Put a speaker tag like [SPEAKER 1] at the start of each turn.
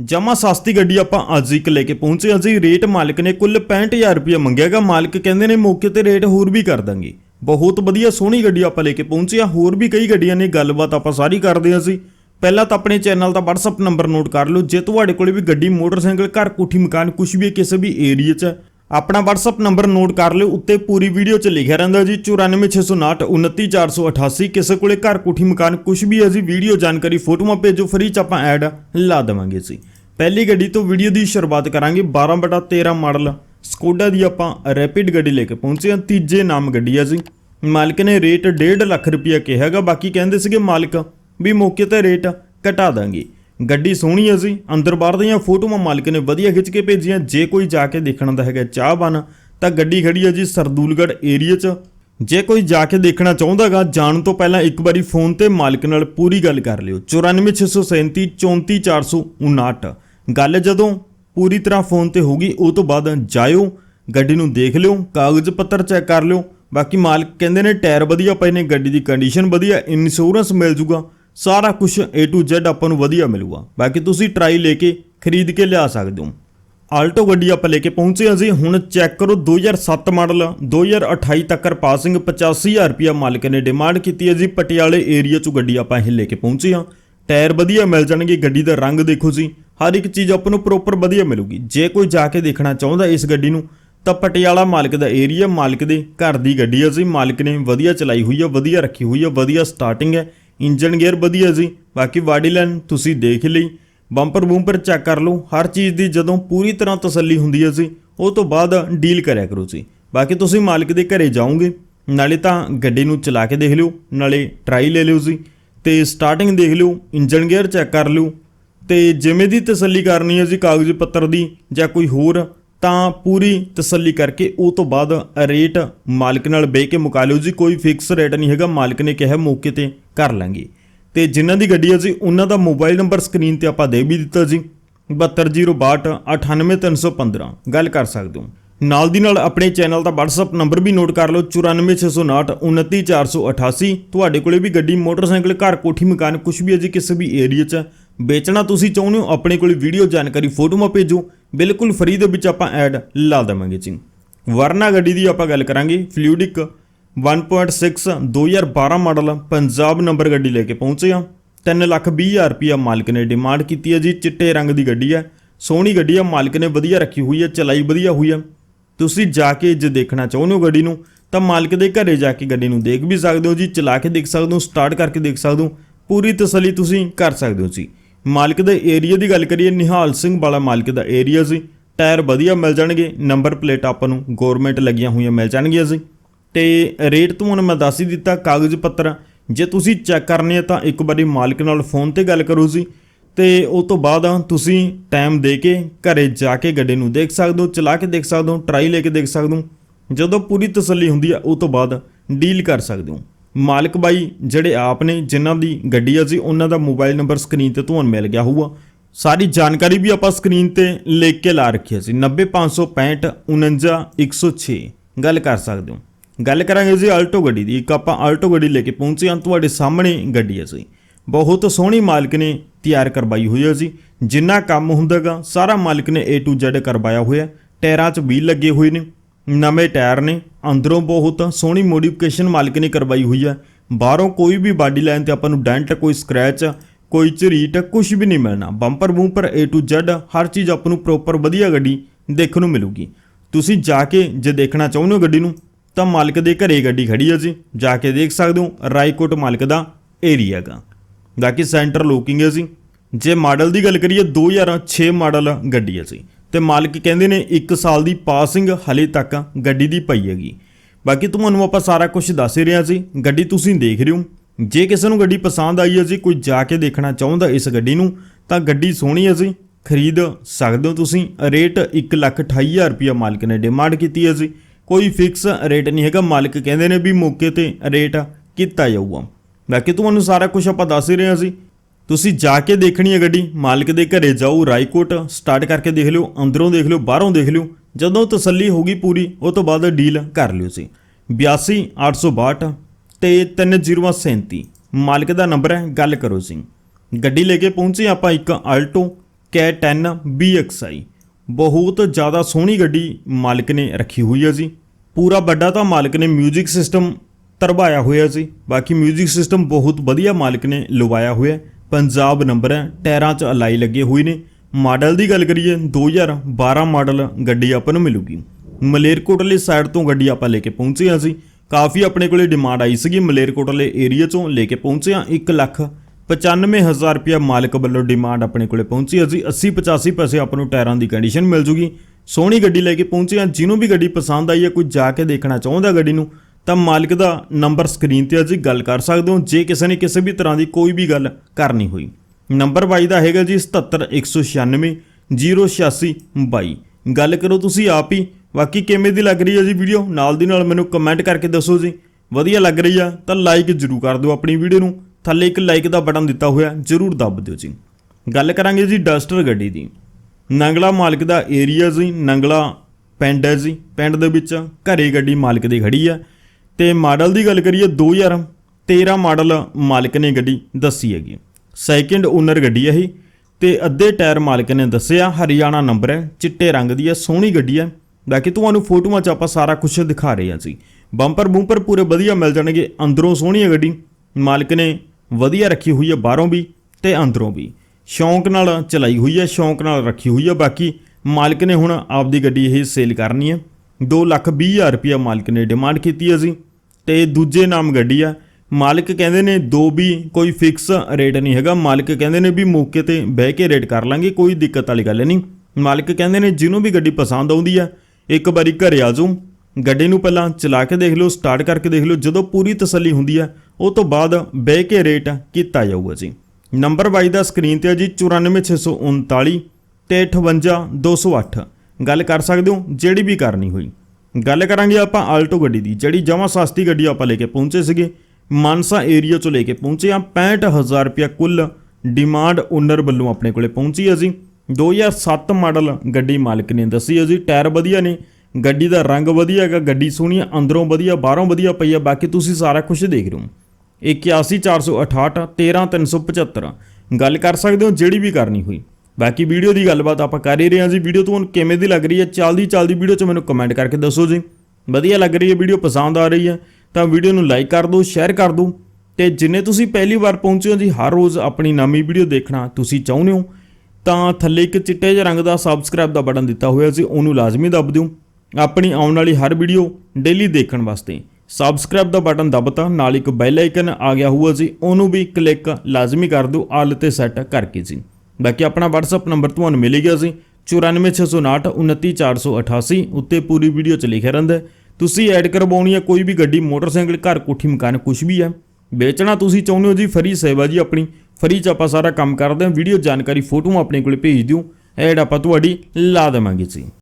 [SPEAKER 1] ਜਮਾ ਸਸਤੀ ਗੱਡੀ ਆਪਾਂ ਅੱਜ ਇੱਕ ਲੈ ਕੇ ਪਹੁੰਚੇ ਹਾਂ। ਜੀ ਰੇਟ ਮਾਲਕ ਨੇ ਕੁੱਲ 65000 ਰੁਪਏ ਮੰਗਿਆਗਾ ਮਾਲਕ ਕਹਿੰਦੇ ਨੇ ਮੌਕੇ ਤੇ ਰੇਟ ਹੋਰ ਵੀ ਕਰ ਦਾਂਗੇ। ਬਹੁਤ ਵਧੀਆ ਸੋਹਣੀ ਗੱਡੀ ਆਪਾਂ ਲੈ ਕੇ ਪਹੁੰਚੇ ਹਾਂ। ਹੋਰ ਵੀ ਕਈ ਗੱਡੀਆਂ ਨੇ ਗੱਲਬਾਤ ਆਪਾਂ ਸਾਰੀ ਕਰਦੇ ਹਾਂ ਜੀ। ਪਹਿਲਾਂ ਤਾਂ ਆਪਣੇ ਚੈਨਲ ਦਾ WhatsApp ਨੰਬਰ ਨੋਟ ਕਰ ਲਓ। ਜੇ ਤੁਹਾਡੇ ਕੋਲੇ ਵੀ ਗੱਡੀ ਮੋਟਰਸਾਈਕਲ ਘਰ ਕੋਠੀ ਮਕਾਨ ਕੁਝ ਵੀ ਕਿਸੇ ਵੀ ਏਰੀਆ 'ਚ ਹੈ, ਆਪਣਾ WhatsApp ਨੰਬਰ ਨੋਟ ਕਰ ਲਿਓ, ਉੱਤੇ ਪੂਰੀ ਵੀਡੀਓ 'ਚ ਲਿਖਿਆ ਰਹਿੰਦਾ ਜੀ 94659 29488 ਕਿਸੇ ਕੋਲੇ ਘਰ, ਕੋਠੀ, ਮਕਾਨ ਕੁਝ ਵੀ ਹੈ ਜੀ, ਵੀਡੀਓ ਜਾਣਕਾਰੀ, ਫੋਟੋਆਂ ਭੇਜੋ, ਫ੍ਰੀ 'ਚ ਆਪਾਂ ਐਡ ਲਾ ਦੇਵਾਂਗੇ ਜੀ। ਪਹਿਲੀ ਗੱਡੀ ਤੋਂ ਵੀਡੀਓ ਦੀ ਸ਼ੁਰੂਆਤ ਕਰਾਂਗੇ 12/13 ਮਾਡਲ ਸਕੋਡਾ ਦੀ ਆਪਾਂ ਰੈਪਿਡ ਗੱਡੀ ਲੈ ਕੇ ਪਹੁੰਚੇ ਹਾਂ, ਤੀਜੇ ਨਾਮ ਗੱਡੀ ਆ ਜੀ। ਮਾਲਕ ਨੇ ਰੇਟ 1.5 ਲੱਖ ਰੁਪਇਆ ਕਿਹਾਗਾ ਬਾਕੀ ਕਹਿੰਦੇ ਸੀਗੇ ਮਾਲਕ, ਵੀ ਮੌਕੇ ਤੇ ਰੇਟ ਘਟਾ ਦਾਂਗੇ। ਗੱਡੀ ਸੋਹਣੀ ਹੈ ਜੀ, ਅੰਦਰ ਬਾਹਰ ਦੀਆਂ ਫੋਟੋਆਂ ਮਾਲਕ ਨੇ ਵਧੀਆ ਖਿੱਚ ਕੇ ਭੇਜੀਆਂ, ਜੇ ਕੋਈ ਜਾ ਕੇ ਦੇਖਣ ਦਾ ਹੈਗਾ ਚਾਹ ਤਾਂ ਗੱਡੀ ਖੜੀ ਹੈ ਜੀ ਸਰਦੂਲਗੜ੍ਹ ਏਰੀਆ 'ਚ। ਜੇ ਕੋਈ ਜਾ ਕੇ ਦੇਖਣਾ ਚਾਹੁੰਦਾਗਾ, ਜਾਣ ਤੋਂ ਪਹਿਲਾਂ ਇੱਕ ਵਾਰੀ ਫੋਨ ਤੇ ਮਾਲਕ ਨਾਲ ਪੂਰੀ ਗੱਲ ਕਰ ਲਿਓ। 94637 34459 ਗੱਲ ਜਦੋਂ ਪੂਰੀ ਤਰ੍ਹਾਂ ਫੋਨ ਤੇ ਹੋਗੀ ਉਹ ਤੋਂ ਬਾਅਦ ਜਾਇਓ, ਗੱਡੀ ਨੂੰ ਦੇਖ ਲਿਓ, ਕਾਗਜ਼ ਪੱਤਰ ਚੈੱਕ ਕਰ ਲਿਓ। ਬਾਕੀ ਮਾਲਕ ਕਹਿੰਦੇ ਨੇ, ਟਾਇਰ ਵਧੀਆ ਪਏ ਨੇ, ਗੱਡੀ ਦੀ ਕੰਡੀਸ਼ਨ ਵਧੀਆ ਇੰਸ਼ੋਰੈਂਸ ਮਿਲ ਜੂਗਾ। ਸਾਰਾ ਕੁਝ A to Z ਆਪਾਂ ਨੂੰ ਵਧੀਆ ਮਿਲੂਗਾ। ਬਾਕੀ ਤੁਸੀਂ ਟਰਾਈ ਲੈ ਕੇ ਖਰੀਦ ਕੇ ਲਿਆ ਸਕਦੇ ਹੋ। ਆਲਟੋ ਗੱਡੀ ਆਪਾਂ ਲੈ ਕੇ ਪਹੁੰਚੇ ਹਾਂ ਜੀ। ਹੁਣ ਚੈੱਕ ਕਰੋ 2007 ਮਾਡਲ 2028 ਤੱਕ ਪਾਸਿੰਗ 85000 ਰੁਪਿਆ ਮਾਲਕ ਨੇ ਡਿਮਾਂਡ ਕੀਤੀ ਹੈ ਜੀ। ਪਟਿਆਲੇ ਏਰੀਆ 'ਚੋਂ ਗੱਡੀ ਆਪਾਂ ਇਹ ਲੈ ਕੇ ਪਹੁੰਚੇ ਹਾਂ। ਟਾਇਰ ਵਧੀਆ ਮਿਲ ਜਾਣਗੇ, ਗੱਡੀ ਦਾ ਰੰਗ ਦੇਖੋ ਜੀ। ਹਰ ਇੱਕ ਚੀਜ਼ ਆਪਾਂ ਨੂੰ ਪ੍ਰੋਪਰ ਵਧੀਆ ਮਿਲੂਗੀ। ਜੇ ਕੋਈ ਜਾ ਕੇ ਦੇਖਣਾ ਚਾਹੁੰਦਾ ਇਸ ਗੱਡੀ ਨੂੰ, ਤਾਂ ਪਟਿਆਲਾ ਮਾਲਕ ਦਾ ਏਰੀਆ ਮਾਲਕ ਦੇ ਘਰ ਦੀ ਗੱਡੀ ਹੈ ਜੀ। ਮਾਲਕ ਨੇ ਵਧੀਆ ਚਲਾਈ ਹੋਈ ਹੈ, ਵਧੀਆ ਰੱਖੀ ਹੋਈ ਹੈ, ਵਧੀਆ ਸਟਾਰਟਿੰਗ ਹੈ। ਇੰਜਨ ਗੇਅਰ ਵਧੀਆ ਸੀ, ਬਾਕੀ ਬਾਡੀ ਲਾਈਨ ਤੁਸੀਂ ਦੇਖ ਲਈ। ਬੰਪਰ ਬੂੰਪਰ ਚੈੱਕ ਕਰ ਲਓ, ਹਰ ਚੀਜ਼ ਦੀ ਜਦੋਂ ਪੂਰੀ ਤਰ੍ਹਾਂ ਤਸੱਲੀ ਹੁੰਦੀ ਹੈ ਸੀ, ਉਹ ਤੋਂ ਬਾਅਦ ਡੀਲ ਕਰਿਆ ਕਰੋ ਜੀ ਬਾਕੀ ਤੁਸੀਂ ਮਾਲਕ ਦੇ ਘਰੇ ਜਾਓਗੇ, ਨਾਲੇ ਤਾਂ ਗੱਡੀ ਨੂੰ ਚਲਾ ਕੇ ਦੇਖ ਲਿਓ, ਨਾਲੇ ਟਰਾਈ ਲੈ ਲਿਓ ਜੀ ਤੇ ਸਟਾਰਟਿੰਗ ਦੇਖ ਲਿਓ ਇੰਜਨ ਗੇਅਰ ਚੈੱਕ ਕਰ ਲਿਓ। ਤੇ ਜਿਵੇਂ ਦੀ ਤਸੱਲੀ ਕਰਨੀ ਹੈ ਜੀ, ਕਾਗਜ਼ ਪੱਤਰ ਦੀ ਜਾਂ ਕੋਈ ਹੋਰ ਤਾਂ ਪੂਰੀ ਤਸੱਲੀ ਕਰਕੇ ਉਹ ਤੋਂ ਬਾਅਦ ਰੇਟ ਮਾਲਕ ਨਾਲ ਬਹਿ ਕੇ ਮੁਕਾ ਲਿਓ ਜੀ। ਕੋਈ ਫਿਕਸ ਰੇਟ ਨਹੀਂ ਹੈਗਾ, ਮਾਲਕ ਨੇ ਕਿਹਾ ਮੌਕੇ ਤੇ ਕਰ ਲਾਂਗੇ। ਤੇ ਜਿਨ੍ਹਾਂ ਦੀ ਗੱਡੀ ਹੈ ਜੀ, ਉਹਨਾਂ ਦਾ ਮੋਬਾਈਲ ਨੰਬਰ ਸਕਰੀਨ ਤੇ ਆਪਾਂ ਦੇ ਵੀ ਦਿੱਤਾ ਜੀ। 7262 98315 ਗੱਲ ਕਰ ਸਕਦੇ ਹੋ। ਨਾਲ ਦੀ ਨਾਲ ਆਪਣੇ ਚੈਨਲ ਦਾ WhatsApp ਨੰਬਰ ਵੀ ਨੋਟ ਕਰ ਲਓ 94659 29488 ਤੁਹਾਡੇ ਕੋਲੇ ਵੀ ਗੱਡੀ, ਮੋਟਰਸਾਈਕਲ, ਘਰ, ਕੋਠੀ, ਮਕਾਨ ਕੁਝ ਵੀ ਹੈ ਜੀ, ਕਿਸੇ ਵੀ ਏਰੀਆ 'ਚ ਵੇਚਣਾ ਤੁਸੀਂ ਚਾਹੁੰਦੇ ਹੋ, ਆਪਣੇ ਕੋਲ ਵੀਡੀਓ ਜਾਣਕਾਰੀ ਫੋਟੋਆਂ ਭੇਜੋ। ਬਿਲਕੁਲ ਫ੍ਰੀ ਦੇ ਵਿੱਚ ਆਪਾਂ ਐਡ ਲਾ ਦੇਵਾਂਗੇ ਜੀ। ਵਰਨਾ ਗੱਡੀ ਦੀ ਆਪਾਂ ਗੱਲ ਕਰਾਂਗੇ। ਫਲੂਇਡਿਕ 1.6 2012 ਮਾਡਲ ਪੰਜਾਬ ਨੰਬਰ ਗੱਡੀ ਲੈ ਕੇ ਪਹੁੰਚੇ ਆ 3 ਲੱਖ 20 ਹਜ਼ਾਰ ਰੁਪਿਆ ਮਾਲਕ ਨੇ ਡਿਮਾਂਡ ਕੀਤੀ ਹੈ ਜੀ। ਚਿੱਟੇ ਰੰਗ ਦੀ ਗੱਡੀ ਹੈ। ਸੋਹਣੀ ਗੱਡੀ ਹੈ। ਮਾਲਕ ਨੇ ਵਧੀਆ ਰੱਖੀ ਹੋਈ ਹੈ। ਚਲਾਈ ਵਧੀਆ ਹੋਈ ਹੈ। ਤੁਸੀਂ ਜਾ ਕੇ ਜੇ ਦੇਖਣਾ ਚਾਹੁੰਦੇ ਹੋ ਗੱਡੀ ਨੂੰ, ਤਾਂ ਮਾਲਕ ਦੇ ਘਰੇ ਜਾ ਕੇ ਗੱਡੀ ਨੂੰ ਦੇਖ ਵੀ ਸਕਦੇ ਹੋ ਜੀ। ਚਲਾ ਕੇ ਦੇਖ ਸਕਦੇ ਹੋ। ਸਟਾਰਟ ਕਰਕੇ ਦੇਖ ਸਕਦੇ ਹੋ। ਪੂਰੀ ਤਸੱਲੀ ਤੁਸੀਂ ਕਰ ਸਕਦੇ ਹੋ ਜੀ। ਮਾਲਕ ਦੇ ਏਰੀਆ ਦੀ ਗੱਲ ਕਰੀਏ, ਨਿਹਾਲ ਸਿੰਘ ਵਾਲਾ ਮਾਲਕ ਦਾ ਏਰੀਆ ਸੀ। ਟਾਇਰ ਵਧੀਆ ਮਿਲ ਜਾਣਗੇ, ਨੰਬਰ ਪਲੇਟ ਆਪਾਂ ਨੂੰ ਗਵਰਨਮੈਂਟ ਲੱਗੀਆਂ ਹੋਈਆਂ ਮਿਲ ਜਾਣਗੀਆਂ ਜੀ। ਤੇ ਰੇਟ ਤੁਹਾਨੂੰ ਮੈਂ ਦੱਸ ਹੀ ਦਿੱਤਾ ਕਾਗਜ਼ ਪੱਤਰ। ਜੇ ਤੁਸੀਂ ਚੈੱਕ ਕਰਨੇ ਆ ਤਾਂ ਇੱਕ ਵਾਰੀ ਮਾਲਕ ਨਾਲ ਫੋਨ ਤੇ ਗੱਲ ਕਰੋ ਜੀ। ਤੇ ਉਸ ਤੋਂ ਬਾਅਦ ਤੁਸੀਂ ਟਾਈਮ ਦੇ ਕੇ ਘਰੇ ਜਾ ਕੇ ਗੱਡੀ ਨੂੰ ਦੇਖ ਸਕਦੇ ਹੋ, ਚਲਾ ਕੇ ਦੇਖ ਸਕਦੇ ਹੋ, ਟਰਾਈ ਲੈ ਕੇ ਦੇਖ ਸਕਦੇ ਹੋ। ਜਦੋਂ ਪੂਰੀ ਤਸੱਲੀ ਹੁੰਦੀ ਆ ਉਸ ਤੋਂ ਬਾਅਦ ਡੀਲ ਕਰ ਸਕਦੇ ਹੋ। ਮਾਲਕ ਬਾਈ ਜਿਹੜੇ ਆਪ ਨੇ, ਜਿਨ੍ਹਾਂ ਦੀ ਗੱਡੀ ਆ ਜੀ, ਉਹਨਾਂ ਦਾ ਮੋਬਾਈਲ ਨੰਬਰ ਸਕਰੀਨ ਤੇ ਤੁਹਾਨੂੰ ਮਿਲ ਗਿਆ ਹੋਊਗਾ। ਸਾਰੀ ਜਾਣਕਾਰੀ ਵੀ ਆਪਾਂ ਸਕਰੀਨ ਤੇ ਲਿਖ ਕੇ ਲਾ ਰੱਖੀ ਹੈ ਸੀ 90565 49106 ਗੱਲ ਕਰ ਸਕਦੇ ਹੋ। ਗੱਲ ਕਰਾਂਗੇ ਜੀ ਆਲਟੋ ਗੱਡੀ ਦੀ। ਇੱਕ ਆਪਾਂ ਆਲਟੋ ਗੱਡੀ ਲੈ ਕੇ ਪਹੁੰਚੇ ਹਾਂ। ਤੁਹਾਡੇ ਸਾਹਮਣੇ ਗੱਡੀ ਹੈ ਜੀ। ਬਹੁਤ ਸੋਹਣੀ ਮਾਲਕ ਨੇ ਤਿਆਰ ਕਰਵਾਈ ਹੋਈ ਹੈ ਜੀ। ਜਿੰਨਾ ਕੰਮ ਹੁੰਦਾਗਾ, ਸਾਰਾ ਮਾਲਕ ਨੇ A to Z ਕਰਵਾਇਆ ਹੋਇਆ। ਟਾਇਰਾਂ 'ਚ ਵੀ ਲੱਗੇ ਹੋਏ ਨੇ। ਨਵੇਂ ਟਾਇਰ ਨੇ, ਅੰਦਰੋਂ ਬਹੁਤ ਸੋਹਣੀ ਮੋਡੀਫਿਕੇਸ਼ਨ ਮਾਲਕ ਨੇ ਕਰਵਾਈ ਹੋਈ ਹੈ। ਬਾਹਰੋਂ ਕੋਈ ਵੀ ਬਾਡੀ ਲਾਈਨ ਤੇ ਆਪਾਂ ਨੂੰ ਡੈਂਟ ਕੋਈ ਸਕ੍ਰੈਚ ਕੋਈ ਝਰੀਟ ਕੁਝ ਵੀ ਨਹੀਂ ਮਿਲਣਾ। ਬੰਪਰ ਬੂੰਪਰ A to Z, ਹਰ ਚੀਜ਼ ਆਪਾਂ ਨੂੰ ਪ੍ਰੋਪਰ ਵਧੀਆ ਗੱਡੀ ਦੇਖਣ ਨੂੰ ਮਿਲੂਗੀ। ਤੁਸੀਂ ਜਾ ਕੇ ਜੇ ਦੇਖਣਾ ਚਾਹੁੰਦੇ ਹੋ ਗੱਡੀ ਨੂੰ, ਤਾਂ ਮਾਲਕ ਦੇ ਘਰੇ ਗੱਡੀ ਖੜੀ ਹੈ ਜੀ। ਜਾ ਕੇ ਦੇਖ ਸਕਦੇ ਹੋ, ਰਾਏਕੋਟ ਮਾਲਕ ਦਾ ਏਰੀਆ ਗਾ ਬਾਕੀ ਸੈਂਟਰ ਲੋਕਿੰਗ ਹੈ ਜੀ। ਜੇ ਮਾਡਲ ਦੀ ਗੱਲ ਕਰੀਏ 2006 ਮਾਡਲ ਗੱਡੀ ਹੈ ਜੀ। ਤੇ ਮਾਲਕ ਕਹਿੰਦੇ ਨੇ 1 ਸਾਲ ਦੀ ਪਾਸਿੰਗ ਹਲੇ ਤੱਕ ਗੱਡੀ ਦੀ ਪਈ ਹੈਗੀ। ਬਾਕੀ ਤੁਹਾਨੂੰ ਆਪਾਂ ਸਾਰਾ ਕੁਝ ਦੱਸ ਹੀ ਰਿਹਾ ਸੀ। ਗੱਡੀ ਤੁਸੀਂ ਦੇਖ ਰਹੇ ਹੋ। ਜੇ ਕਿਸੇ ਨੂੰ ਗੱਡੀ ਪਸੰਦ ਆਈ ਹੈ ਜੀ ਕੋਈ ਜਾ ਕੇ ਦੇਖਣਾ ਚਾਹੁੰਦਾ ਇਸ ਗੱਡੀ ਨੂੰ, ਤਾਂ ਗੱਡੀ ਸੋਹਣੀ ਹੈ ਜੀ ਖਰੀਦ ਸਕਦੇ ਹੋ ਤੁਸੀਂ। ਰੇਟ 128000 ਰੁਪਇਆ ਮਾਲਕ ਨੇ ਡਿਮਾਂਡ ਕੀਤੀ ਹੈ ਜੀ ਕੋਈ ਫਿਕਸ ਰੇਟ ਨਹੀਂ ਹੈਗਾ। ਮਾਲਕ ਕਹਿੰਦੇ ਨੇ ਵੀ ਮੌਕੇ ਤੇ ਰੇਟ ਕੀਤਾ ਜਾਊਗਾ। ਬਾਕੀ ਤੁਹਾਨੂੰ ਸਾਰਾ ਕੁਝ ਆਪਾਂ ਦੱਸ ਹੀ ਰਹੇ ਹਾਂ ਜੀ ਤੁਸੀਂ ਜਾ ਕੇ ਦੇਖਣੀ ਹੈ ਗੱਡੀ ਮਾਲਕ ਦੇ ਘਰੇ ਜਾਓ ਰਾਈਕੋਟ ਸਟਾਰਟ ਕਰਕੇ ਦੇਖ ਲਿਓ ਅੰਦਰੋਂ ਦੇਖ ਲਿਓ ਬਾਹਰੋਂ ਦੇਖ ਲਿਓ ਜਦੋਂ ਤਸੱਲੀ ਹੋਗੀ ਪੂਰੀ ਉਹ ਤੋਂ ਬਾਅਦ ਡੀਲ ਕਰ ਲਿਓ ਸੀ 82862 ਤੇ 3037 ਮਾਲਕ ਦਾ ਨੰਬਰ ਹੈ ਗੱਲ ਕਰੋ ਸੀ ਗੱਡੀ ਲੈ ਕੇ ਪਹੁੰਚੇ ਆਪਾਂ ਇੱਕ ਆਲਟੋ K10 BXI ਬਹੁਤ ਜ਼ਿਆਦਾ ਸੋਹਣੀ ਗੱਡੀ ਮਾਲਕ ਨੇ ਰੱਖੀ ਹੋਈ ਹੈ ਜੀ ਪੂਰਾ ਵੱਡਾ ਤਾਂ ਮਾਲਕ ਨੇ 뮤직 ਸਿਸਟਮ ਤਰਵਾਇਆ ਹੋਇਆ ਸੀ ਬਾਕੀ 뮤직 ਸਿਸਟਮ ਬਹੁਤ ਵਧੀਆ ਮਾਲਕ ਨੇ ਲਵਾਇਆ ਹੋਇਆ ਹੈ। ਪੰਜਾਬ ਨੰਬਰ ਹੈ, ਟਾਇਰਾਂ 'ਚ ਅਲਾਈ ਲੱਗੇ ਹੋਏ ਨੇ। ਮਾਡਲ ਦੀ ਗੱਲ ਕਰੀਏ 2012 ਮਾਡਲ ਗੱਡੀ ਆਪਾਂ ਨੂੰ ਮਿਲੂਗੀ। ਮਲੇਰਕੋਟਲੇ ਸਾਈਡ ਤੋਂ ਗੱਡੀ ਆਪਾਂ ਲੈ ਕੇ ਪਹੁੰਚੇ ਹਾਂ ਸੀ ਕਾਫੀ ਆਪਣੇ ਕੋਲੇ ਡਿਮਾਂਡ ਆਈ ਸੀਗੀ ਮਲੇਰਕੋਟਲੇ ਏਰੀਆ ਚੋਂ ਲੈ ਕੇ ਪਹੁੰਚੇ ਹਾਂ। 1 ਲੱਖ 95000 ਰੁਪਇਆ ਮਾਲਕ ਵੱਲੋਂ ਡਿਮਾਂਡ ਆਪਣੇ ਕੋਲੇ ਪਹੁੰਚੀ ਅਸੀਂ 80 85 ਪੈਸੇ ਆਪਾਂ ਨੂੰ ਟਾਇਰਾਂ ਦੀ ਕੰਡੀਸ਼ਨ ਮਿਲ ਜੂਗੀ। ਸੋਹਣੀ ਗੱਡੀ ਲੈ ਕੇ ਪਹੁੰਚੇ ਹਾਂ। ਜਿਹਨੂੰ ਵੀ ਗੱਡੀ ਪਸੰਦ ਆਈ ਹੈ, ਕੋਈ ਜਾ ਕੇ ਦੇਖਣਾ ਚਾਹੁੰਦਾ ਗੱਡੀ ਨੂੰ ਤਾਂ ਮਾਲਕ ਦਾ ਨੰਬਰ ਸਕਰੀਨ ਤੇ ਅਸੀਂ ਗੱਲ ਕਰ ਸਕਦੇ ਹੋ। ਜੇ ਕਿਸੇ ਨੇ ਕਿਸੇ ਵੀ ਤਰ੍ਹਾਂ ਦੀ ਕੋਈ ਵੀ ਗੱਲ ਕਰਨੀ ਹੋਈ। ਨੰਬਰ ਬਾਈ ਦਾ ਹੈਗਾ ਜੀ 77196 08622 ਗੱਲ ਕਰੋ ਤੁਸੀਂ ਆਪ ਹੀ। ਬਾਕੀ ਕਿਵੇਂ ਦੀ ਲੱਗ ਰਹੀ ਹੈ ਜੀ ਵੀਡੀਓ? ਨਾਲ ਦੀ ਨਾਲ ਮੈਨੂੰ ਕਮੈਂਟ ਕਰਕੇ ਦੱਸੋ ਜੀ। ਵਧੀਆ ਲੱਗ ਰਹੀ ਆ ਤਾਂ ਲਾਈਕ ਜ਼ਰੂਰ ਕਰ ਦਿਓ ਆਪਣੀ ਵੀਡੀਓ ਨੂੰ। ਥੱਲੇ ਇੱਕ ਲਾਈਕ ਦਾ ਬਟਨ ਦਿੱਤਾ ਹੋਇਆ, ਜ਼ਰੂਰ ਦੱਬ ਦਿਓ ਜੀ। ਗੱਲ ਕਰਾਂਗੇ ਜੀ ਡਸਟਰ ਗੱਡੀ ਦੀ। ਨੰਗਲਾ ਮਾਲਕ ਦਾ ਏਰੀਆ ਜੀ, ਨੰਗਲਾ ਪਿੰਡ ਹੈ ਜੀ। ਪਿੰਡ ਦੇ ਵਿੱਚ ਘਰੇ ਗੱਡੀ ਮਾਲਕ ਦੀ ਖੜੀ ਆ। ਤੇ ਮਾਡਲ ਦੀ ਗੱਲ ਕਰੀਏ 2013 ਮਾਡਲ ਮਾਲਕ ਨੇ ਗੱਡੀ ਦੱਸੀ ਹੈਗੀ। ਸੈਕਿੰਡ ਓਨਰ ਗੱਡੀ ਹੈ ਇਹ ਤੇ ਅੱਧੇ ਟਾਇਰ ਮਾਲਕ ਨੇ ਦੱਸਿਆ, ਹਰਿਆਣਾ ਨੰਬਰ ਹੈ, ਚਿੱਟੇ ਰੰਗ ਦੀ ਹੈ, ਸੋਹਣੀ ਗੱਡੀ ਹੈ। ਬਾਕੀ ਤੁਹਾਨੂੰ ਫੋਟੋਆਂ 'ਚ ਆਪਾਂ ਸਾਰਾ ਕੁਝ ਦਿਖਾ ਰਹੇ ਹਾਂ ਜੀ। ਬੰਪਰ ਬੂੰਪਰ ਪੂਰੇ ਵਧੀਆ ਮਿਲ ਜਾਣਗੇ, ਅੰਦਰੋਂ ਸੋਹਣੀ ਹੈ ਗੱਡੀ। ਮਾਲਕ ਨੇ ਵਧੀਆ ਰੱਖੀ ਹੋਈ ਹੈ ਬਾਹਰੋਂ ਵੀ ਤੇ ਅੰਦਰੋਂ ਵੀ। ਸ਼ੌਂਕ ਨਾਲ ਚਲਾਈ ਹੋਈ ਹੈ, ਸ਼ੌਂਕ ਨਾਲ ਰੱਖੀ ਹੋਈ ਹੈ। ਬਾਕੀ ਮਾਲਕ ਨੇ ਹੁਣ ਆਪਦੀ ਗੱਡੀ ਇਹ ਸੇਲ ਕਰਨੀ ਹੈ। 2 ਲੱਖ 20 ਹਜ਼ਾਰ ਰੁਪਇਆ ਮਾਲਕ ਨੇ ਡਿਮਾਂਡ ਕੀਤੀ ਹੈ ਜੀ। ਤੇ ਦੂਜੇ ਨਾਮ ਗੱਡੀ ਆ। ਮਾਲਕ ਕਹਿੰਦੇ ਨੇ ਦੋ ਵੀ ਕੋਈ ਫਿਕਸ ਰੇਟ ਨਹੀਂ ਹੈਗਾ। ਮਾਲਕ ਕਹਿੰਦੇ ਨੇ ਵੀ ਮੌਕੇ ਤੇ ਬਹਿ ਕੇ ਰੇਟ ਕਰ ਲਾਂਗੇ, ਕੋਈ ਦਿੱਕਤ ਵਾਲੀ ਗੱਲ ਨਹੀਂ। ਮਾਲਕ ਕਹਿੰਦੇ ਨੇ ਜਿਹਨੂੰ ਵੀ ਗੱਡੀ ਪਸੰਦ ਆਉਂਦੀ ਆ, ਇੱਕ ਵਾਰੀ ਘਰੇ ਆ ਜਾਓ ਗੱਡੀ ਨੂੰ ਪਹਿਲਾਂ ਚਲਾ ਕੇ ਦੇਖ ਲਓ ਸਟਾਰਟ ਕਰਕੇ ਦੇਖ ਲਓ, ਜਦੋਂ ਪੂਰੀ ਤਸੱਲੀ ਹੁੰਦੀ ਆ, ਉਹ ਤੋਂ ਬਾਅਦ ਬਹਿ ਕੇ ਰੇਟ ਕੀਤਾ ਜਾਊਗਾ ਜੀ। ਨੰਬਰ 22 ਦਾ ਸਕਰੀਨ ਤੇ ਆ ਜੀ 94639 ਤੇ 58208 ਗੱਲ ਕਰ ਸਕਦੇ ਹੋ, ਜਿਹੜੀ ਵੀ ਕਰਨੀ ਹੋਈ। ਗੱਲ ਕਰਾਂਗੇ ਆਪਾਂ ਆਲਟੋ ਗੱਡੀ ਦੀ, ਜਿਹੜੀ ਜਮਾਂ ਸਸਤੀ ਗੱਡੀ ਆਪਾਂ ਲੈ ਕੇ ਪਹੁੰਚੇ ਸੀਗੇ। ਮਾਨਸਾ ਏਰੀਆ ਚੋਂ ਲੈ ਕੇ ਪਹੁੰਚੇ ਆ 65000 ਰੁਪਇਆ ਕੁੱਲ ਡਿਮਾਂਡ ਓਨਰ ਵੱਲੋਂ ਆਪਣੇ ਕੋਲੇ ਪਹੁੰਚੀ ਹੈ ਜੀ। 2007 ਮਾਡਲ ਗੱਡੀ ਮਾਲਕ ਨੇ ਦੱਸੀ ਹੈ ਜੀ ਟਾਇਰ ਵਧੀਆ ਨੇ, ਗੱਡੀ ਦਾ ਰੰਗ ਵਧੀਆ ਹੈਗਾ, ਗੱਡੀ ਸੋਹਣੀ ਹੈ, ਅੰਦਰੋਂ ਵਧੀਆ, ਬਾਹਰੋਂ ਵਧੀਆ ਪਈ ਆ ਬਾਕੀ ਤੁਸੀਂ ਸਾਰਾ ਕੁਝ ਦੇਖ ਰਹੇ ਹੋ। 81468 13375 ਗੱਲ ਕਰ ਸਕਦੇ ਹੋ ਜਿਹੜੀ ਵੀ ਕਰਨੀ ਹੋਈ। ਬਾਕੀ ਵੀਡੀਓ ਦੀ ਗੱਲਬਾਤ ਆਪਾਂ ਕਰ ਹੀ ਰਹੇ ਹਾਂ ਜੀ। ਵੀਡੀਓ ਤੁਹਾਨੂੰ ਕਿਵੇਂ ਦੀ ਲੱਗ ਰਹੀ ਹੈ? ਚੱਲਦੀ ਚੱਲਦੀ ਵੀਡੀਓ 'ਚ ਮੈਨੂੰ ਕਮੈਂਟ ਕਰਕੇ ਦੱਸੋ ਜੀ। ਵਧੀਆ ਲੱਗ ਰਹੀ ਹੈ ਵੀਡੀਓ, ਪਸੰਦ ਆ ਰਹੀ ਹੈ, ਤਾਂ ਵੀਡੀਓ ਨੂੰ ਲਾਈਕ ਕਰ ਦਿਓ ਸ਼ੇਅਰ ਕਰ ਦਿਓ। ਤੇ ਜਿੰਨੇ ਤੁਸੀਂ ਪਹਿਲੀ ਵਾਰ ਪਹੁੰਚੇ ਹੋ ਜੀ, ਹਰ ਰੋਜ਼ ਆਪਣੀ ਨਵੀਂ ਵੀਡੀਓ ਦੇਖਣਾ ਤੁਸੀਂ ਚਾਹੁੰਦੇ ਹੋ, ਤਾਂ ਥੱਲੇ ਇੱਕ ਚਿੱਟੇ ਜਿਹੇ ਰੰਗ ਦਾ ਸਬਸਕ੍ਰਾਈਬ ਦਾ ਬਟਨ ਦਿੱਤਾ ਹੋਇਆ ਸੀ, ਉਹਨੂੰ ਲਾਜ਼ਮੀ ਦੱਬ ਦਿਓ। ਆਪਣੀ ਆਉਣ ਵਾਲੀ ਹਰ ਵੀਡੀਓ ਡੇਲੀ ਦੇਖਣ ਵਾਸਤੇ ਸਬਸਕ੍ਰਾਈਬ ਦਾ ਬਟਨ ਦਬਤਾ, ਨਾਲ ਇੱਕ ਬੈਲ ਆਈਕਨ ਆ ਗਿਆ ਹੋਊਗਾ ਜੀ, ਉਹਨੂੰ ਵੀ ਕਲਿੱਕ ਲਾਜ਼ਮੀ ਕਰ ਦਿਓ ਆਲ ਤੇ ਸੈੱਟ ਕਰਕੇ ਜੀ। ਬਾਕੀ ਆਪਣਾ WhatsApp ਨੰਬਰ ਤੁਹਾਨੂੰ ਮਿਲ ਗਿਆ ਸੀ 94659 29488 ਉੱਤੇ ਪੂਰੀ ਵੀਡੀਓ ਚ ਲਿਖਿਆ ਰਹਿੰਦਾ ਤੁਸੀਂ ਐਡ ਕਰਵਾਉਣੀ ਹੈ, ਕੋਈ ਵੀ ਗੱਡੀ, ਮੋਟਰਸਾਈਕਲ, ਘਰ, ਕੋਠੀ, ਮਕਾਨ ਕੁਝ ਵੀ ਹੈ। ਵੇਚਣਾ ਤੁਸੀਂ ਚਾਹੁੰਦੇ ਹੋ ਜੀ, ਫਰੀ ਸੇਵਾ ਜੀ ਆਪਣੀ, ਫਰੀ ਚ ਆਪਾਂ ਸਾਰਾ ਕੰਮ ਕਰਦੇ ਹਾਂ, ਵੀਡੀਓ ਜਾਣਕਾਰੀ, ਫੋਟੋਆਂ ਆਪਣੇ ਕੋਲ ਭੇਜ ਦਿਓ। ਐਡ ਆਪਾਂ ਤੁਹਾਡੀ, ਲਾ ਦੇਵਾਂਗੇ ਜੀ।